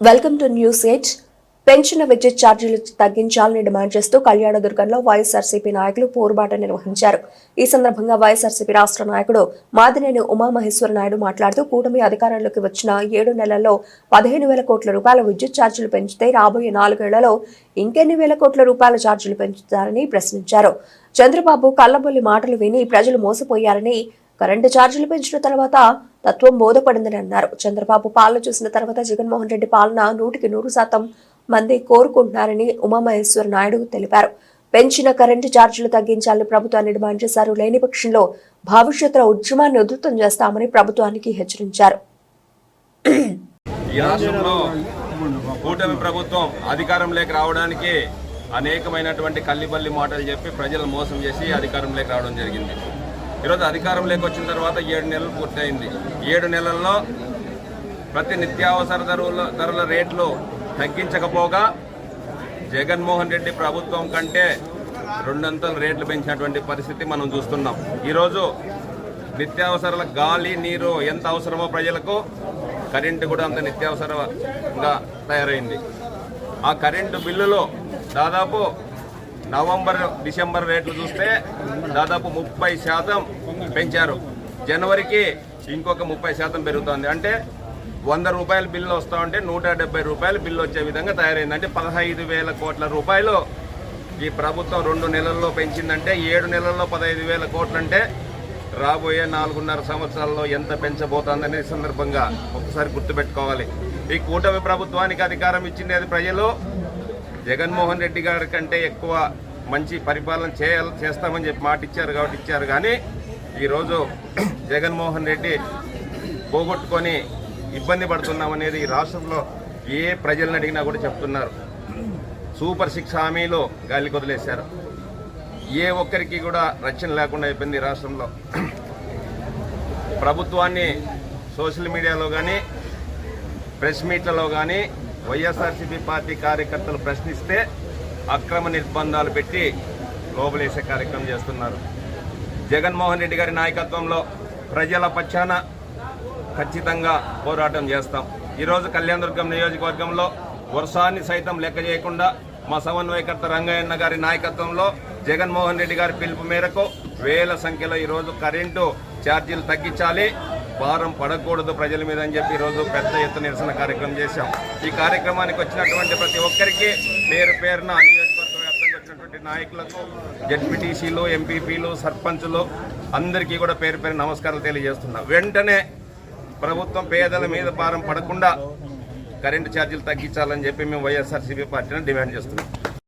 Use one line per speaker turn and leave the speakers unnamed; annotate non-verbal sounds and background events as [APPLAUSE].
Welcome to news eight పెంచిన విద్యుత్ ఛార్జీలు తగ్గించాలని డిమాండ్ చేస్తూ కళ్యాణదుర్గంలో వైఎస్ఆర్సీపీ నాయకులు పోరుబాట నిర్వహించారు. ఈ సందర్భంగా వైఎస్ఆర్సీపీ రాష్ట్ర నాయకుడు మాదినేని ఉమామహేశ్వర నాయుడు మాట్లాడుతూ కూటమి అధికారంలోకి వచ్చిన ఏడు నెలల్లో పదిహేను వేల కోట్ల రూపాయల విద్యుత్ ఛార్జీలు పెంచితే రాబోయే నాలుగేళ్ళలో ఇంకెన్ని వేల కోట్ల రూపాయల ఛార్జీలు పెంచుతారని ప్రశ్నించారు. చంద్రబాబు కళ్ళబొల్లి మాటలు విని ప్రజలు మోసపోయారని కరెంటు ఛార్జీలు పెంచిన తర్వాత తత్వం బోధపడిందని అన్నారు. చంద్రబాబు పాలన చూసిన తర్వాత జగన్మోహన్ రెడ్డి పాలన నూటికి నూరు శాతం మంది కోరుకుంటున్నారని ఉమామహేశ్వర నాయుడు తెలిపారు. పెంచిన కరెంటు ఛార్జీలు తగ్గించాలని ప్రభుత్వాన్ని డిమాండ్ చేశారు. లేని పక్షంలో భవిష్యత్తులో ఉద్యమాన్ని ఉధృతం చేస్తామని ప్రభుత్వానికి హెచ్చరించారు.
ఈ రాష్ట్రంలో కూటమి ప్రభుత్వం అధికారంలోకి రావడానికి అనేకమైనటువంటి కల్లిబల్లి మాటలు చెప్పి ప్రజలను మోసం చేసి అధికారంలోకి రావడం జరిగింది. ఈరోజు అధికారంలోకి వచ్చిన తర్వాత ఏడు నెలలు పూర్తయింది. ఏడు నెలల్లో ప్రతి నిత్యావసర ధరల ధరల రేట్లు తగ్గించకపోగా జగన్మోహన్ రెడ్డి ప్రభుత్వం కంటే రెండంతలు రేట్లు పెంచినటువంటి పరిస్థితి మనం చూస్తున్నాం. ఈరోజు నిత్యావసరాల గాలి నీరు ఎంత అవసరమో ప్రజలకు కరెంటు కూడా అంత నిత్యావసరంగా తయారైంది. ఆ కరెంటు బిల్లులో దాదాపు నవంబర్ డిసెంబర్ రేట్లు చూస్తే దాదాపు ముప్పై శాతం పెంచారు. జనవరికి ఇంకొక ముప్పై శాతం పెరుగుతోంది. అంటే వంద రూపాయల బిల్లు వస్తా ఉంటే నూట డెబ్బై రూపాయల బిల్లు వచ్చే విధంగా తయారైంది అంటే పదహైదు వేల కోట్ల రూపాయలు ఈ ప్రభుత్వం రెండు నెలల్లో పెంచిందంటే ఏడు నెలల్లో పదహైదు వేల కోట్లంటే రాబోయే నాలుగున్నర సంవత్సరాల్లో ఎంత పెంచబోతోందనే సందర్భంగా ఒకసారి గుర్తుపెట్టుకోవాలి. ఈ కూటమి ప్రభుత్వానికి అధికారం ఇచ్చింది ప్రజలు? జగన్మోహన్ రెడ్డి గారి కంటే ఎక్కువ మంచి పరిపాలన చేయాలి చేస్తామని చెప్పి మాట ఇచ్చారు కాబట్టి ఇచ్చారు. కానీ ఈరోజు [CLEARS THROAT] జగన్మోహన్ రెడ్డి పోగొట్టుకొని ఇబ్బంది పడుతున్నామనేది ఈ రాష్ట్రంలో ఏ ప్రజలను అడిగినా కూడా చెప్తున్నారు. సూపర్ సిక్స్ హామీలు గాలికి వదిలేశారు. ఏ ఒక్కరికి కూడా రక్షణ లేకుండా అయిపోయింది రాష్ట్రంలో. [CLEARS THROAT] ప్రభుత్వాన్ని సోషల్ మీడియాలో కానీ ప్రెస్ మీట్లలో కానీ వైఎస్ఆర్సీపీ పార్టీ కార్యకర్తలు ప్రశ్నిస్తే అక్రమ నిర్బంధాలు పెట్టి లోపలేసే కార్యక్రమం చేస్తున్నారు. జగన్మోహన్ రెడ్డి గారి నాయకత్వంలో ప్రజల పక్షాన ఖచ్చితంగా పోరాటం చేస్తాం. ఈరోజు కళ్యాణదుర్గం నియోజకవర్గంలో వర్షాన్ని సైతం లెక్క చేయకుండా మా సమన్వయకర్త రంగయ్యన్న గారి నాయకత్వంలో జగన్మోహన్ రెడ్డి గారి పిలుపు మేరకు వేల సంఖ్యలో ఈరోజు కరెంటు ఛార్జీలు తగ్గించాలి. భారం పడకూడదు ప్రజల మీద అని చెప్పి ఈరోజు పెద్ద ఎత్తున నిరసన కార్యక్రమం చేశాం. ఈ కార్యక్రమానికి వచ్చినటువంటి ప్రతి ఒక్కరికి పేరు పేరున నియోజకవర్గ వ్యాప్తంగా వచ్చినటువంటి నాయకులకు జడ్పీటీసీలు ఎంపీపీలు సర్పంచులు అందరికీ కూడా పేరు పేరు నమస్కారాలు తెలియజేస్తున్నా. వెంటనే ప్రభుత్వం పేదల మీద భారం పడకుండా కరెంటు ఛార్జీలు తగ్గించాలని చెప్పి మేము వైఎస్ఆర్సీపీ పార్టీని డిమాండ్ చేస్తున్నాం.